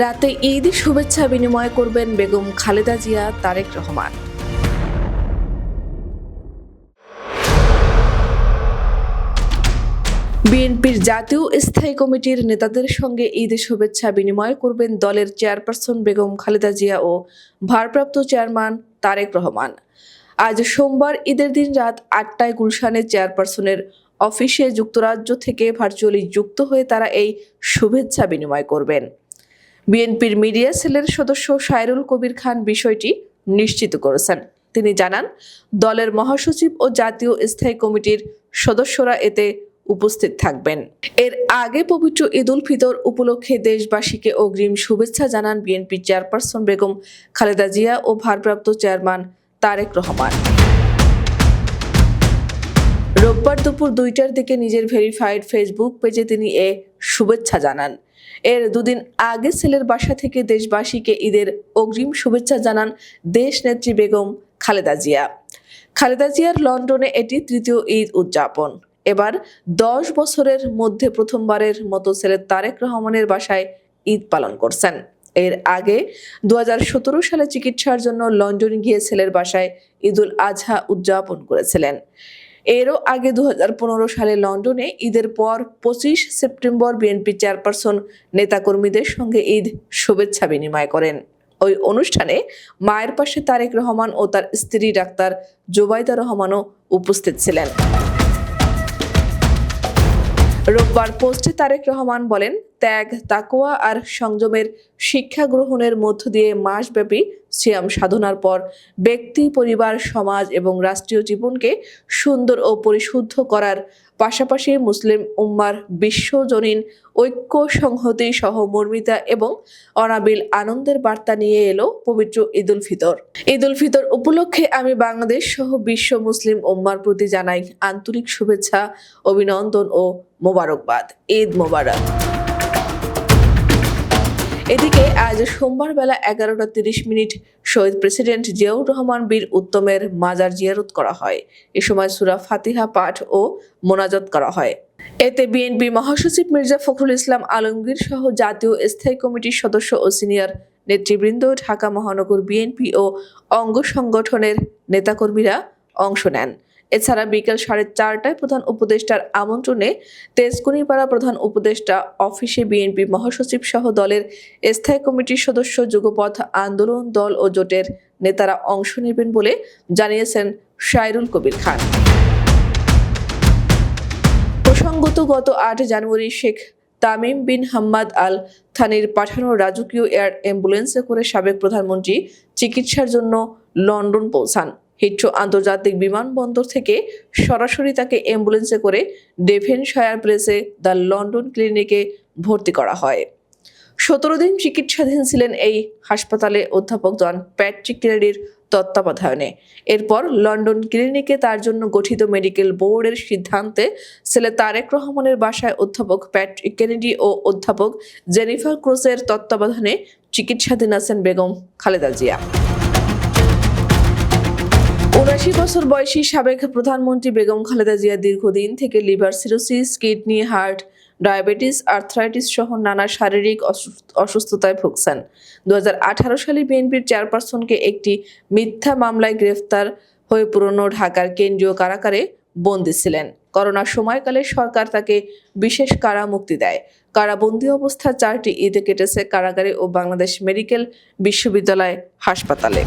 রাতে ঈদ শুভেচ্ছা বিনিময় করবেন বেগম খালেদা জিয়া, তারেক রহমান। বিএনপির জাতীয় স্থায়ী কমিটির নেতাদের সঙ্গে ঈদ শুভেচ্ছা বিনিময় করবেন দলের চেয়ারপারসন বেগম খালেদা জিয়া ও ভারপ্রাপ্ত চেয়ারম্যান তারেক রহমান। আজ সোমবার ঈদের দিন রাত আটটায় গুলশানের চেয়ারপারসনের অফিসে যুক্তরাজ্য থেকে ভার্চুয়ালি যুক্ত হয়ে তারা এই শুভেচ্ছা বিনিময় করবেন। বিএনপির মিডিয়া সেলের সদস্য সাইরুল কবির খান বিষয়টি নিশ্চিত করেছেন। তিনি জানান, দলের মহাসচিব ও জাতীয় স্থায়ী কমিটির সদস্যরা এতে উপস্থিত থাকবেন। এর আগে পবিত্র ঈদ উল ফিতর উপলক্ষে দেশবাসীকে অগ্রিম শুভেচ্ছা জানান বিএনপি চেয়ারপারসন বেগম খালেদা জিয়া ও ভারপ্রাপ্ত চেয়ারম্যান তারেক রহমান। রোববার দুপুর দুইটার দিকে নিজের ভেরিফাইড ফেসবুক পেজে তিনি এ শুভেচ্ছা জানান। এর দুদিন আগে ছেলের বাসা থেকে দেশবাসীকে ঈদের অগ্রিম শুভেচ্ছা জানান দেশ নেত্রী বেগম খালেদা জিয়া। খালেদা জিয়ার লন্ডনে এটি তৃতীয় ঈদ উদযাপন। এবার দশ বছরের মধ্যে প্রথমবারের মতো ছেলে তারেক রহমানের বাসায় ঈদ পালন করছেন। এর আগে দু হাজার সতেরো সালে চিকিৎসার জন্য লন্ডনে গিয়ে ছেলের বাসায় ঈদুল আজহা উদযাপন করেছিলেন। এরও আগে দু হাজার পনেরো সালে লন্ডনে ঈদের পর পঁচিশ সেপ্টেম্বর বিএনপি চেয়ারপারসন নেতাকর্মীদের সঙ্গে ঈদ শুভেচ্ছা বিনিময় করেন। ওই অনুষ্ঠানে মায়ের পাশে তারেক রহমান ও তার স্ত্রী ডাক্তার জোবাইদা রহমানও উপস্থিত ছিলেন। রোববার পোস্টে তারেক রহমান বলেন ত্যাগ তাকোয়া আর সংযমের শিক্ষা গ্রহণের মধ্য দিয়ে মাসব্যাপী সিয়াম সাধনার পর ব্যক্তি, পরিবার, সমাজ এবং রাষ্ট্রীয় জীবনকে সুন্দর ও পরিশুদ্ধ করার পাশাপাশি মুসলিম উম্মার বিশ্বজনীন ঐক্য সংহতি সহমর্মিতা এবং অনাবিল আনন্দের বার্তা নিয়ে এলো পবিত্র ঈদুল ফিতর। ঈদুল ফিতর উপলক্ষে আমি বাংলাদেশ সহ বিশ্ব মুসলিম উম্মার প্রতি জানাই আন্তরিক শুভেচ্ছা, অভিনন্দন ও মোবারকবাদ। ঈদ মোবারক। এদিকে আজ সোমবার বেলা এগারোটা তিরিশ মিনিট শহীদ প্রেসিডেন্ট জিয়াউর রহমান বীর উত্তমের মাজার জিয়ারত করা হয়। এ সময় সুরা ফাতিহা পাঠ ও মোনাজত করা হয়। এতে বিএনপি মহাসচিব মির্জা ফখরুল ইসলাম আলমগীর সহ জাতীয় স্থায়ী কমিটির সদস্য ও সিনিয়র নেতৃবৃন্দ, ঢাকা মহানগর বিএনপি ও অঙ্গ সংগঠনের নেতাকর্মীরা অংশ নেন। এছাড়া বিকেল সাড়ে চারটায় প্রধান উপদেষ্টার আমন্ত্রণে তেজকুনিপাড়া প্রধান উপদেষ্টা অফিসে বিএনপি মহাসচিব সহ দলের স্থায়ী কমিটির সদস্য, যুগপথ আন্দোলন দল ও জোটের নেতারা অংশ নেবেন বলে জানিয়েছেন শায়রুল কবির খান। প্রসঙ্গত গত আট জানুয়ারি শেখ তামিম বিন হাম্মাদ আল থানির পাঠানো রাজকীয় এয়ার অ্যাম্বুলেন্সে করে সাবেক প্রধানমন্ত্রী চিকিৎসার জন্য লন্ডন পৌঁছান। হিথ্রো আন্তর্জাতিক বিমানবন্দর থেকে সরাসরি তাকে অ্যাম্বুলেন্সে করে ডেভেনশায়ার প্রেসে দ্য লন্ডন ক্লিনিকে ভর্তি করা হয়। সতেরো দিন চিকিৎসাধীন ছিলেন এই হাসপাতালে অধ্যাপক জন প্যাট্রিক কেনেডির তত্ত্বাবধানে। এরপর লন্ডন ক্লিনিকে তার জন্য গঠিত মেডিকেল বোর্ডের সিদ্ধান্তে ছেলে তারেক রহমানের বাসায় অধ্যাপক প্যাট্রিক কেনেডি ও অধ্যাপক জেনিফার ক্রোসের তত্ত্বাবধানে চিকিৎসাধীন আছেন বেগম খালেদা জিয়া। উনাশি বছর বয়সী সাবেক প্রধানমন্ত্রী বেগম খালেদা জিয়া দীর্ঘদিন থেকে liver cirrhosis, kidney, heart, diabetes, arthritis সহ নানা শারীরিক অসুস্থ- অসুস্থতায় ভুগছেন। দু হাজার আঠারো সালে বিএনপির চেয়ারপারসনকে একটি মিথ্যা মামলায় গ্রেফতার হয়ে পুরনো ঢাকার কেন্দ্রীয় কারাগারে বন্দী ছিলেন। করোনার সময়কালে সরকার তাকে বিশেষ কারা মুক্তি দেয়। কারাবন্দী অবস্থা চারটি ঈদে কেটেছে কারাগারে ও বাংলাদেশ মেডিকেল বিশ্ববিদ্যালয় হাসপাতালে।